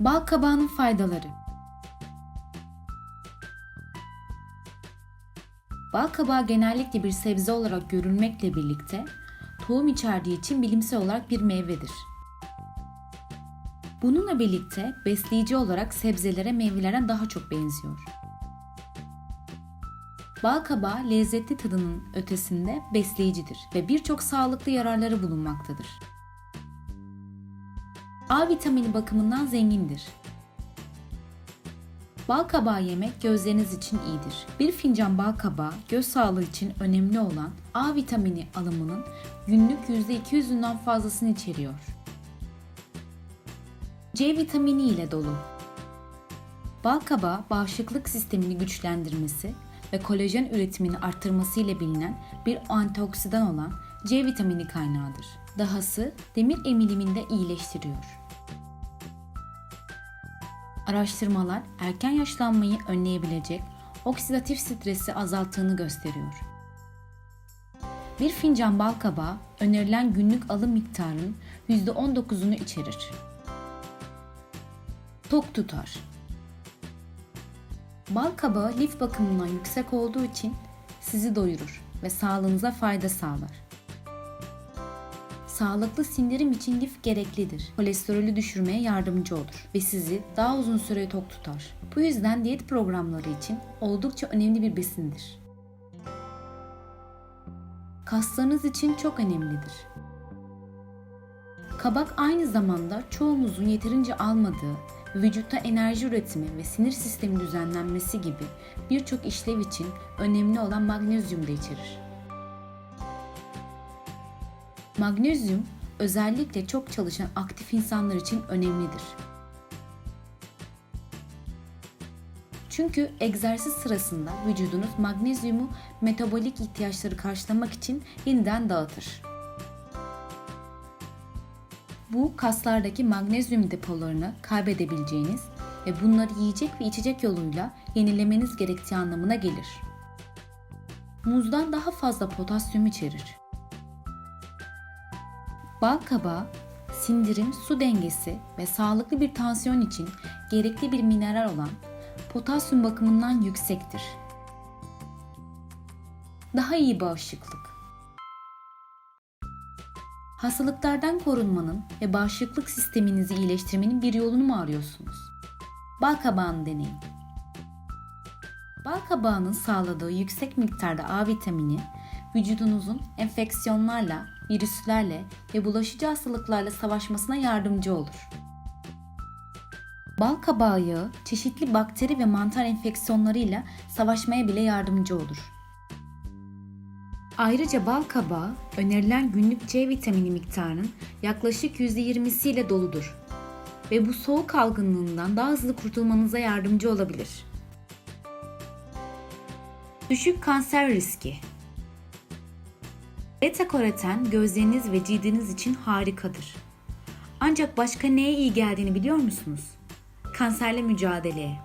Bal kabağının faydaları Bal kabağı genellikle bir sebze olarak görülmekle birlikte tohum içerdiği için bilimsel olarak bir meyvedir. Bununla birlikte besleyici olarak sebzelere meyvelere daha çok benziyor. Bal kabağı lezzetli tadının ötesinde besleyicidir ve birçok sağlıklı yararları bulunmaktadır. A vitamini bakımından zengindir. Bal kabağı yemek gözleriniz için iyidir. Bir fincan bal kabağı göz sağlığı için önemli olan A vitamini alımının günlük %200'ünden fazlasını içeriyor. C vitamini ile dolu. Bal kabağı bağışıklık sistemini güçlendirmesi ve kolajen üretimini arttırması ile bilinen bir antioksidan olan C vitamini kaynağıdır. Dahası demir emilimini de iyileştiriyor. Araştırmalar erken yaşlanmayı önleyebilecek oksidatif stresi azalttığını gösteriyor. Bir fincan bal kabağı önerilen günlük alım miktarının %19'unu içerir. Tok tutar. Bal kabağı lif bakımından yüksek olduğu için sizi doyurur ve sağlığınıza fayda sağlar. Sağlıklı sindirim için lif gereklidir. Kolesterolü düşürmeye yardımcı olur ve sizi daha uzun süre tok tutar. Bu yüzden diyet programları için oldukça önemli bir besindir. Kaslarınız için çok önemlidir. Kabak aynı zamanda çoğumuzun yeterince almadığı vücutta enerji üretimi ve sinir sistemi düzenlenmesi gibi birçok işlev için önemli olan magnezyum da içerir. Magnezyum özellikle çok çalışan aktif insanlar için önemlidir. Çünkü egzersiz sırasında vücudunuz magnezyumu metabolik ihtiyaçları karşılamak için yeniden dağıtır. Bu kaslardaki magnezyum depolarını kaybedebileceğiniz ve bunları yiyecek ve içecek yoluyla yenilemeniz gerektiği anlamına gelir. Muzdan daha fazla potasyum içerir. Bal kabağı, sindirim, su dengesi ve sağlıklı bir tansiyon için gerekli bir mineral olan potasyum bakımından yüksektir. Daha iyi bağışıklık. Hastalıklardan korunmanın ve bağışıklık sisteminizi iyileştirmenin bir yolunu mu arıyorsunuz? Bal kabağını deneyin. Bal kabağının sağladığı yüksek miktarda A vitamini, vücudunuzun enfeksiyonlarla, virüslerle ve bulaşıcı hastalıklarla savaşmasına yardımcı olur. Bal kabağı yağı çeşitli bakteri ve mantar enfeksiyonlarıyla savaşmaya bile yardımcı olur. Ayrıca bal kabağı önerilen günlük C vitamini miktarının yaklaşık %20'siyle doludur ve bu soğuk algınlığından daha hızlı kurtulmanıza yardımcı olabilir. Düşük kanser riski Beta karoten gözleriniz ve cildiniz için harikadır. Ancak başka neye iyi geldiğini biliyor musunuz? Kanserle mücadeleye.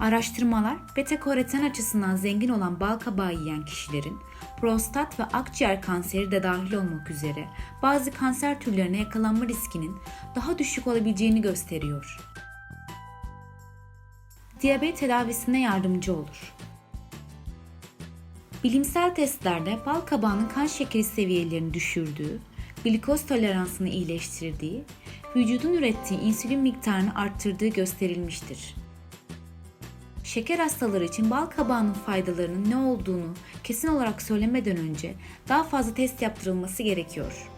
Araştırmalar beta karoten açısından zengin olan bal kabağı yiyen kişilerin prostat ve akciğer kanseri de dahil olmak üzere bazı kanser türlerine yakalanma riskinin daha düşük olabileceğini gösteriyor. Diyabet tedavisine yardımcı olur. Bilimsel testlerde bal kabağının kan şekeri seviyelerini düşürdüğü, glikoz toleransını iyileştirdiği, vücudun ürettiği insülin miktarını arttırdığı gösterilmiştir. Şeker hastaları için bal kabağının faydalarının ne olduğunu kesin olarak söylemeden önce daha fazla test yaptırılması gerekiyor.